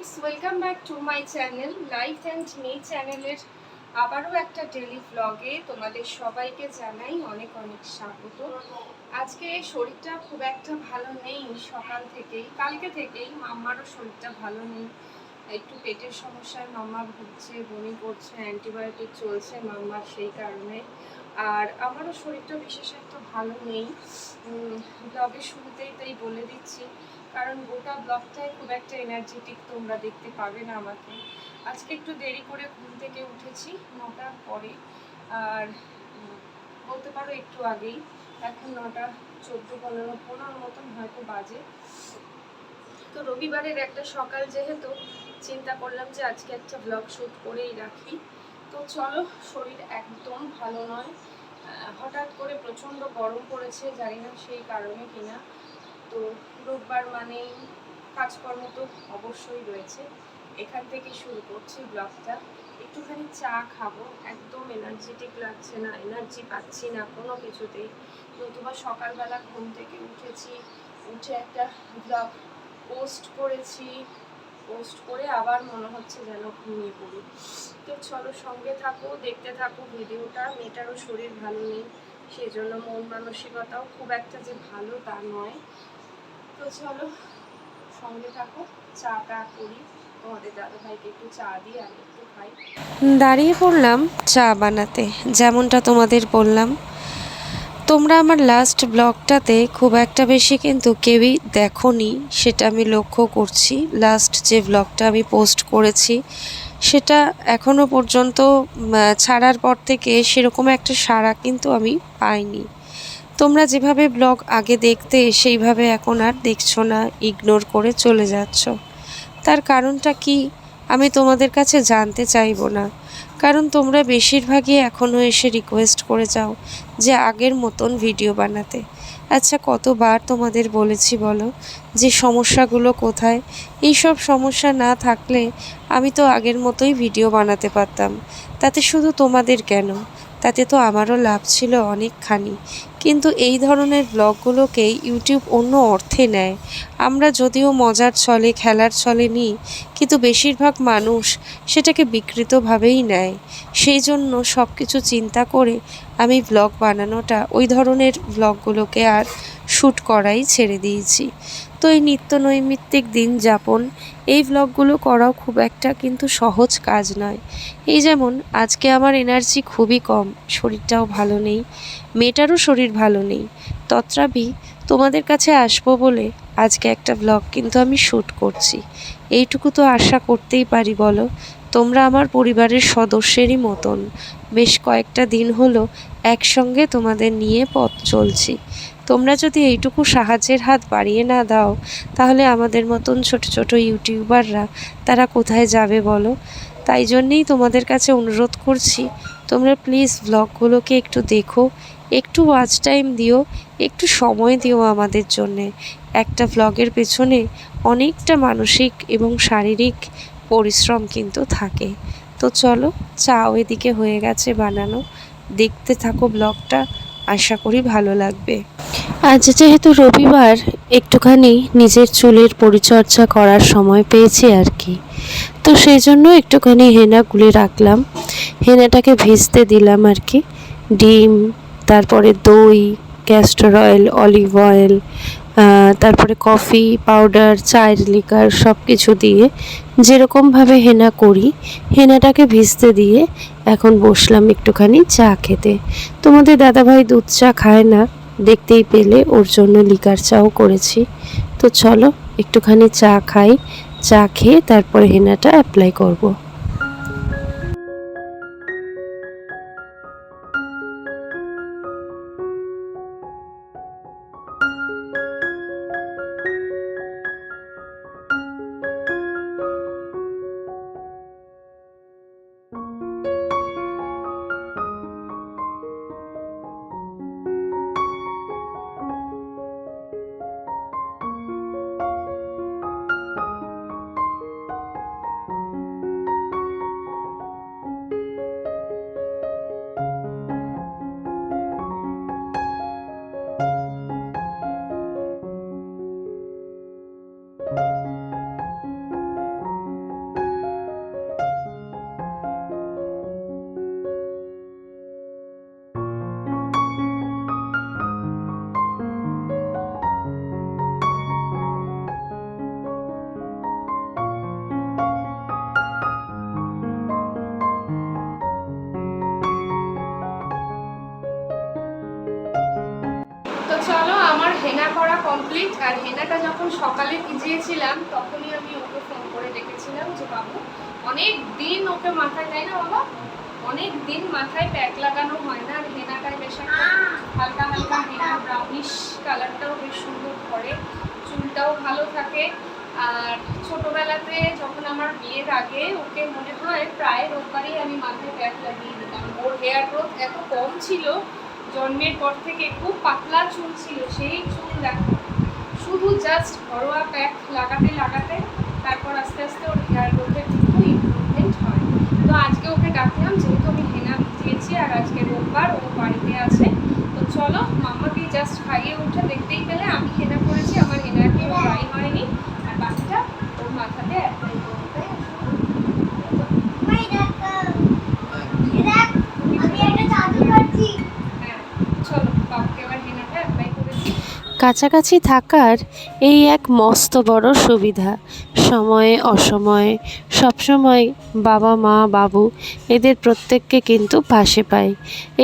Friends welcome back to my channel life and me চ্যানেলের আবারও একটা ডেলি ব্লগে তোমাদের সবাইকে জানাই অনেক অনেক স্বাগত। আজকে শরীরটা খুব একটা ভালো নেই সকাল থেকেই, কালকে থেকেই মাম্মারও শরীরটা ভালো নেই। একটু পেটের সমস্যায় মাম্মা ভুগছে, বমি করছে অ্যান্টিবায়োটিক চলছে মাম্মার সেই কারণে। আর আমারও শরীরটা বিশেষ একটা ভালো নেই। ব্লগের শুরুতেই তাই বলে দিচ্ছি। কারণ গোটা ব্লগটাই খুব একটা এনার্জেটিক তোমরা দেখতে পাবে না আমাকে। আজকে একটু দেরি করে ঘুম থেকে উঠেছি নটার পরে। আর বলতে পারো একটু আগেই, এখন নটা চোদ্দ পনেরো পনেরো মতন হয়তো বাজে। তো রবিবারের একটা সকাল যেহেতু, চিন্তা করলাম যে আজকে একটা ব্লগ শ্যুট করেই রাখি। তো চলো, শরীর একদম ভালো নয়। হঠাৎ করে প্রচণ্ড গরম পড়েছে, জানি না সেই কারণে কিনা। তো রোববার মানেই কাজকর্ম তো অবশ্যই রয়েছে। এখান থেকে শুরু করছি ব্লগটা। একটুখানি চা খাব, একদম এনার্জেটিক লাগছে না এনার্জি পাচ্ছি না কোনো কিছুতেই। নতুবা সকালবেলা ঘুম থেকে উঠেছি, উঠে একটা ব্লগ পোস্ট করেছি। পোস্ট করে আবার মনে হচ্ছে যেন ঘুমিয়ে পড়ি। তো চলো সঙ্গে থাকো, দেখতে থাকো ভিডিওটা। মেয়েটারও শরীর ভালো নেই সেই জন্য মন মানসিকতাও খুব একটা যে ভালো তা নয়। তো চলো, সঙ্গে থাকো, চাটা করি। তোমাদের দাদা ভাইকে একটু চা দিয়ে আমি একটু খাই। দাঁড়িয়ে পড়লাম চা বানাতে, যেমনটা তোমাদের বললাম। তোমরা আমার লাস্ট ব্লগটাতে খুব একটা বেশি কিন্তু কেউই দেখোনি, সেটা আমি লক্ষ্য করছি। লাস্ট যে ব্লগটা আমি পোস্ট করেছি, সেটা এখনও পর্যন্ত ছাড়ার পর থেকে সেরকম একটা সাড়া কিন্তু আমি পাইনি। তোমরা যেভাবে ব্লগ আগে দেখতে, সেইভাবে এখন আর দেখছ না ইগনোর করে চলে যাচ্ছ। তার কারণটা কি? আমি তোমাদের কাছে জানতে চাইব না। কারণ তোমরা বেশিরভাগই এখনও এসে রিকোয়েস্ট করে যাও যে আগের মতন ভিডিও বানাতে। আচ্ছা কতবার তোমাদের বলেছি বলো যে সমস্যাগুলো কোথায়? এইসব সমস্যা না থাকলে আমি তো আগের মতোই ভিডিও বানাতে পারতাম। তাতে শুধু তোমাদের কেন? তাতে তো আমারও লাভ ছিল অনেকখানি। কিন্তু এই ধরনের ব্লগগুলোকে ইউটিউব অন্য অর্থে নেয়। আমরা যদিও মজার চলে খেলার চলে নিই, কিন্তু বেশিরভাগ মানুষ সেটাকে বিকৃতভাবেই নেয়। সেই জন্য সব কিছু চিন্তা করে আমি ব্লগ বানানোটা ওই ধরনের ব্লগগুলোকে আর শ্যুট করাই ছেড়ে দিয়েছি। তো এই নিত্য নৈমিত্তিক দিন যাপন, এই ব্লগগুলো করাও খুব একটা কিন্তু সহজ কাজ নয়। এই যেমন, আজকে আমার এনার্জি খুবই কম, শরীরটাও ভালো নেই, মেয়েটারও শরীর ভালো নেই। তত্রাবি, তোমাদের কাছে আসব বলে আজকে একটা ব্লগ কিন্তু আমি শ্যুট করছি। এইটুকু তো আশা করতেই পারি বলো, তোমরা আমার পরিবারের সদস্যেরই মতন। বেশ কয়েকটা দিন হলো একসঙ্গে তোমাদের নিয়ে পথ চলছি। তোমরা যদি এইটুকু সাহায্যের হাত বাড়িয়ে না দাও, তাহলে আমাদের মতন ছোট ছোট ইউটিউবাররা তারা কোথায় যাবে বলো? তাই জন্যেই তোমাদের কাছে অনুরোধ করছি, তোমরা প্লিজ ব্লগগুলোকে একটু দেখো, একটু ওয়াচ টাইম দিও, একটু সময় দিও আমাদের জন্যে। একটা ব্লগের পেছনে অনেকটা মানসিক এবং শারীরিক পরিশ্রম কিন্তু থাকে। তো চলো, চাও এদিকে হয়ে গেছে বানানো। দেখতে থাকো ব্লগটা। আশা করি ভালো লাগবে। আজ যেহেতু রবিবার, একটুখানি নিজের চুলের পরিচর্যা করার সময় পেয়েছি আর কি। তো সেই জন্য একটুখানি হেনা গুলে রাখলাম। হেনাটাকে ভেজতে দিলাম আর কি। ডিম, তারপরে দই ক্যাস্টর অয়েল অলিভ অয়েল তারপরে কফি পাউডার চায়ের লিকার সব কিছু দিয়ে যেরকমভাবে হেনা করি, হেনাটাকে ভিজতে দিয়ে এখন বসলাম একটুখানি চা খেতে তোমাদের দাদাভাই দুধ চা খায় না, দেখতেই পেলে ওর জন্য লিকার চাও করেছি তো চলো একটুখানি চা খাই, চা খেয়ে তারপরে হেনাটা অ্যাপ্লাই করব। আর হেনাটা যখন সকালে ভিজিয়েছিলাম, তখনই আমি ওকে ফোন করে ডেকেছিলাম যে, বাবু, অনেক দিন ওকে মাথায়, তাই না বাবা? অনেক দিন মাথায় প্যাক লাগানো হয় না, আর হেনাটায় বেশ একটা হালকা হালকা হেনা ব্রাউনিশ কালারটাও বেশ সুন্দর করে, চুলটাও ভালো থাকে। আর ছোটবেলাতে যখন আমার বিয়ের আগে ওকে মনে হয় প্রায় রোববারই আমি মাথায় প্যাক লাগিয়ে দিতাম। ওর হেয়ার গ্রোথ এত কম ছিল, জন্মের পর থেকে খুব পাতলা চুল ছিল, সেই চুল দেখো। শুধু জাস্ট ঘরোয়া প্যাক লাগাতে লাগাতে তারপর আস্তে আস্তে ওর হেয়ার গ্রোথের কিন্তু ইম্প্রুভমেন্ট হয়। তো আজকে ওকে ডাকলাম, যেহেতু আমি হেনা দিয়েছি আর আজকে রোববার ও বাড়িতে আছে, তো চলো মাম্মাকে জাস্ট খাইয়ে উঠে দেখতেই পেলে আমি হেনা করেছি, আমার হেনা ড্রাই হয়নি। আর বাকিটা ওর মাথাতে অ্যাপ্লাই করতে হ্যাঁ চলো বাবুকে এবার হেনাটা অ্যাপ্লাই করেছি কাছাকাছি থাকার এই এক মস্ত বড় সুবিধা। সময়ে অসময়ে, সবসময় বাবা মা, বাবু এদের প্রত্যেককে কিন্তু পাশে পাই।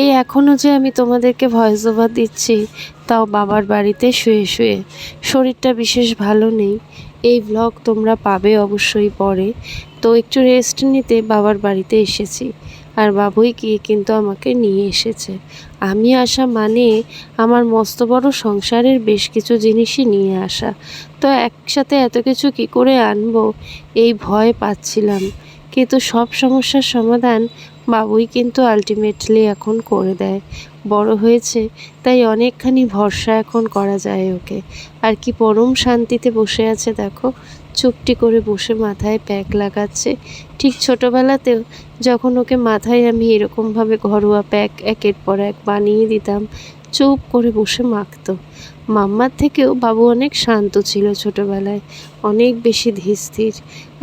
এই এখনও যে আমি তোমাদেরকে ভয়েস ওভার দিচ্ছি, তাও বাবার বাড়িতে শুয়ে শুয়ে। শরীরটা বিশেষ ভালো নেই। এই ব্লগ তোমরা পাবে অবশ্যই পরে। তো একটু রেস্ট নিতে বাবার বাড়িতে এসেছি। আর বাবুই গিয়ে কিন্তু আমাকে নিয়ে এসেছে। আমি আসা মানে আমার মস্ত বড় সংসারের বেশ কিছু জিনিসই নিয়ে আসা। তো একসাথে এত কিছু কি করে আনব? এই ভয় পাচ্ছিলাম। কিন্তু সব সমস্যার সমাধান বাবুই কিন্তু আলটিমেটলি এখন করে দেয়। বড় হয়েছে, তাই অনেকখানি ভরসা এখন করা যায় ওকে। আর কি পরম শান্তিতে বসে আছে দেখো, চুপটি করে বসে মাথায় প্যাক লাগাচ্ছে। ঠিক ছোটোবেলাতেও যখন ওকে মাথায় আমি এরকমভাবে ঘরোয়া প্যাক একের পর এক বানিয়ে দিতাম, চুপ করে বসে মাখতো। মাম্মার থেকেও বাবু অনেক শান্ত ছিল ছোটোবেলায়, অনেক বেশি ধীর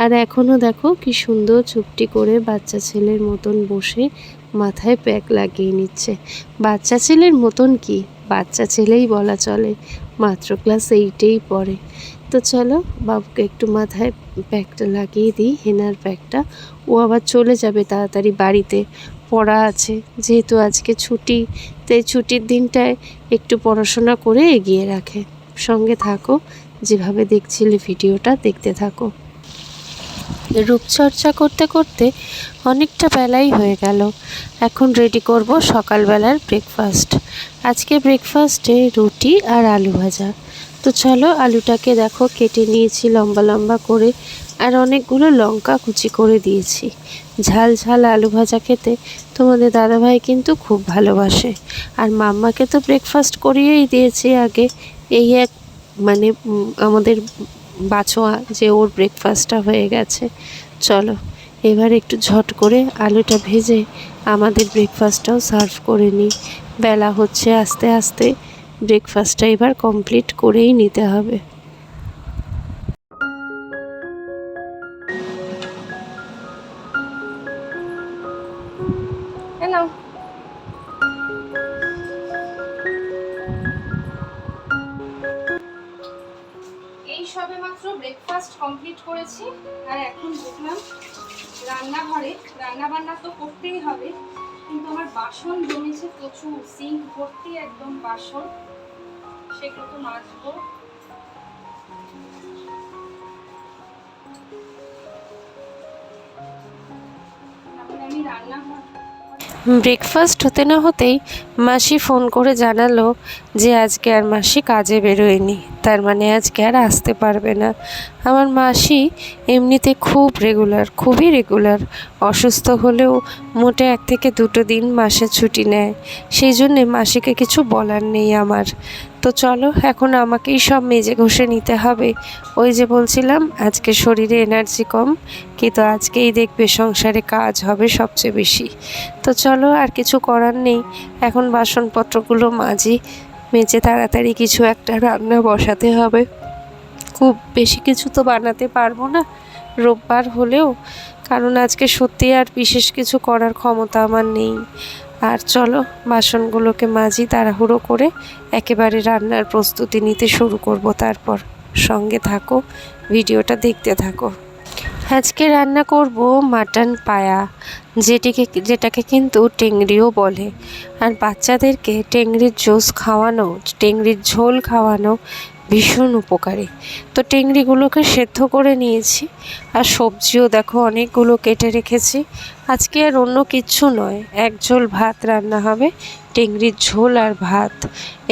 আর এখনও দেখো কি সুন্দর চুপটি করে বাচ্চা ছেলের মতন বসে মাথায় প্যাক লাগিয়ে নিচ্ছে। বাচ্চা ছেলের মতন কি? বাচ্চা ছেলেই বলা চলে, মাত্র ক্লাস এইটেই পড়ে। তো চলো, বাবুকে একটু মাথায় প্যাকটা লাগিয়ে দিই, হেনার প্যাকটা। ও আবার চলে যাবে তাড়াতাড়ি বাড়িতে। পড়া আছে, যেহেতু আজকে ছুটি, তাই ছুটির দিনটায় একটু পড়াশোনা করে এগিয়ে রাখে। সঙ্গে থাকো, যেভাবে দেখছিলে ভিডিওটা, দেখতে থাকো। রূপচর্চা করতে করতে অনেকটা বেলাই হয়ে গেল। এখন রেডি করব সকালবেলার ব্রেকফাস্ট আজকে ব্রেকফাস্টে রুটি আর আলু ভাজা। তো চলো আলুটাকে দেখো কেটে নিয়েছি লম্বা লম্বা করে, আর অনেকগুলো লঙ্কা কুচি করে দিয়েছি। ঝাল ঝাল আলু ভাজা খেতে তোমাদের দাদাভাই কিন্তু খুব ভালোবাসে। আর মাম্মাকে তো ব্রেকফাস্ট করিয়েই দিয়েছি আগে। এই এক মানে আমাদের বাছোয়া যে ওর ব্রেকফাস্টটা হয়ে গেছে। চলো, এবার একটু ঝট করে আলুটা ভেজে আমাদের ব্রেকফাস্টটাও সার্ভ করে নিই। বেলা হচ্ছে আস্তে আস্তে ব্রেকফাস্টটা এবার কমপ্লিট করেই নিতে হবে। মাত্র ব্রেকফাস্ট কমপ্লিট করেছি আর এখন দেখলাম রান্নাঘরে রান্নাবান্না তো করতেই হবে, কিন্তু আমার বাসন জমেছে প্রচুর সিঙ্ক ভর্তি একদম বাসন, সেগুলো তো মাজবো। ব্রেকফাস্ট হতে না হতেই মাসি ফোন করে জানালো যে আজকে আর মাসি কাজে বেরোয়নি। তার মানে আজকে আর আসতে পারবে না। আমার মাসি এমনিতে খুব রেগুলার খুবই রেগুলার অসুস্থ হলেও মোটে এক থেকে দুটো দিন মাসে ছুটি নেয়। সেই জন্যে মাসিকে কিছু বলার নেই আমার। তো চলো, এখন আমাকেই সব মেজে ঘষে নিতে হবে। ওই যে বলছিলাম, আজকে শরীরে এনার্জি কম, কিন্তু আজকেই দেখবে সংসারে কাজ হবে সবচেয়ে বেশি। তো চলো, আর কিছু করার নেই। এখন বাসনপত্রগুলো মাজি, মেজে তাড়াতাড়ি কিছু একটা রান্না বসাতে হবে। খুব বেশি কিছু তো বানাতে পারব না, রোববার হলেও, কারণ আজকে সত্যি আর বিশেষ কিছু করার ক্ষমতা আমার নেই। আর চলো, বাসনগুলোকে মাজি তাড়াহুড়ো করে একেবারে রান্নার প্রস্তুতি নিতে শুরু করব। তারপর সঙ্গে থাকো, ভিডিওটা দেখতে থাকো। আজকে রান্না করব মাটন পায়া, যেটিকে, যেটাকে কিন্তু টেংরিও বলে। আর বাচ্চাদেরকে টেংরির জুস খাওয়ানো, টেংরির ঝোল খাওয়ানো ভীষণ উপকারী। তো টেংরিগুলোকে সেদ্ধ করে নিয়েছি আর সবজিও দেখো অনেকগুলো কেটে রেখেছি। আজকে আর অন্য কিচ্ছু নয়, এক ঝোল ভাত রান্না হবে, টেংরির ঝোল আর ভাত।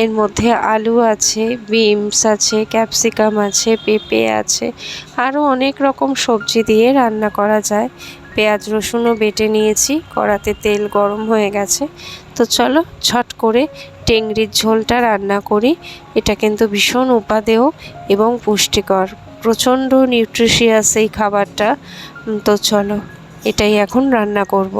এর মধ্যে আলু আছে বিনস আছে, ক্যাপসিকাম আছে, পেঁপে আছে, আরও অনেক রকম সবজি দিয়ে রান্না করা যায়। পেঁয়াজ, রসুনও বেটে নিয়েছি। কড়াতে তেল গরম হয়ে গেছে। তো চলো ছট করে টেংরির ঝোলটা রান্না করি। এটা কিন্তু ভীষণ উপাদেয় এবং পুষ্টিকর। প্রচণ্ড নিউট্রিশিয়াস এই খাবারটা। তো চলো, এটাই এখন রান্না করব।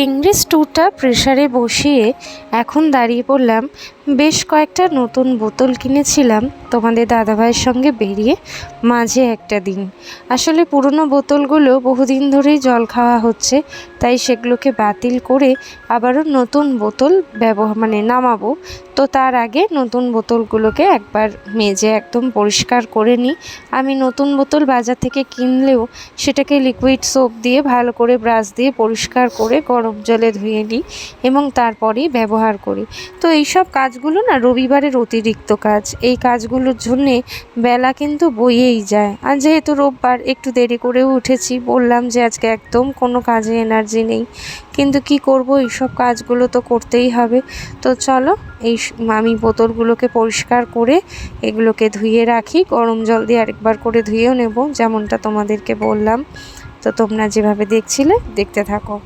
টেংরি স্টুটা প্রেশারে বসিয়ে এখন দাঁড়িয়ে পড়লাম। বেশ কয়েকটা নতুন বোতল কিনেছিলাম। তোমাদের দাদাভাইয়ের সঙ্গে বেরিয়ে মাঝে একটা দিন। আসলে পুরনো বোতলগুলো বহুদিন ধরেই জল খাওয়া হচ্ছে, তাই সেগুলোকে বাতিল করে আবারও নতুন বোতল ব্যবহার মানে নামাবো। তো তার আগে নতুন বোতলগুলোকে একবার মেজে একদম পরিষ্কার করে নিই। আমি নতুন বোতল বাজার থেকে কিনলেও সেটাকে লিকুইড সোপ দিয়ে ভালো করে ব্রাশ দিয়ে পরিষ্কার করে গরম জলে ধুয়ে নিই এবং তারপরেই ব্যবহার করি। তো এইসব কাজগুলো না রবিবারের অতিরিক্ত কাজ। এই কাজগুলোর জন্যে বেলা কিন্তু বইয়েই যায়। আর যেহেতু রোববার একটু দেরি করেও উঠেছি, বললাম যে আজকে একদম কোনো কাজে এনার্জি নেই। কিন্তু কি করব, এইসব কাজগুলো তো করতেই হবে। তো চলো, এই আমি বোতলগুলোকে পরিষ্কার করে এগুলোকে ধুয়ে রাখি। গরম জল দিয়ে আরেকবার করে ধুয়েও নেব, যেমনটা তোমাদেরকে বললাম। তো তোমরা যেভাবে দেখছিলে, দেখতে থাকো।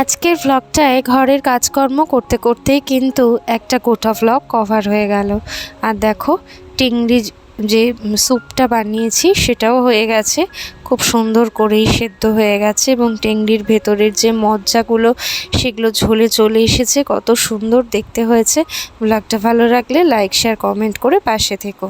আজকের ভ্লগটায় ঘরের কাজকর্ম করতে করতেই কিন্তু একটা গোটা ভ্লগ কভার হয়ে গেল। আর দেখো টিংড়ি যে স্যুপটা বানিয়েছি সেটাও হয়ে গেছে। খুব সুন্দর করেই সেদ্ধ হয়ে গেছে এবং টেংরির ভেতরের যে মজ্জাগুলো, সেগুলো ঝোলে চলে এসেছে। কত সুন্দর দেখতে হয়েছে। ব্লগটা ভালো লাগলে লাইক শেয়ার কমেন্ট করে পাশে থেকো।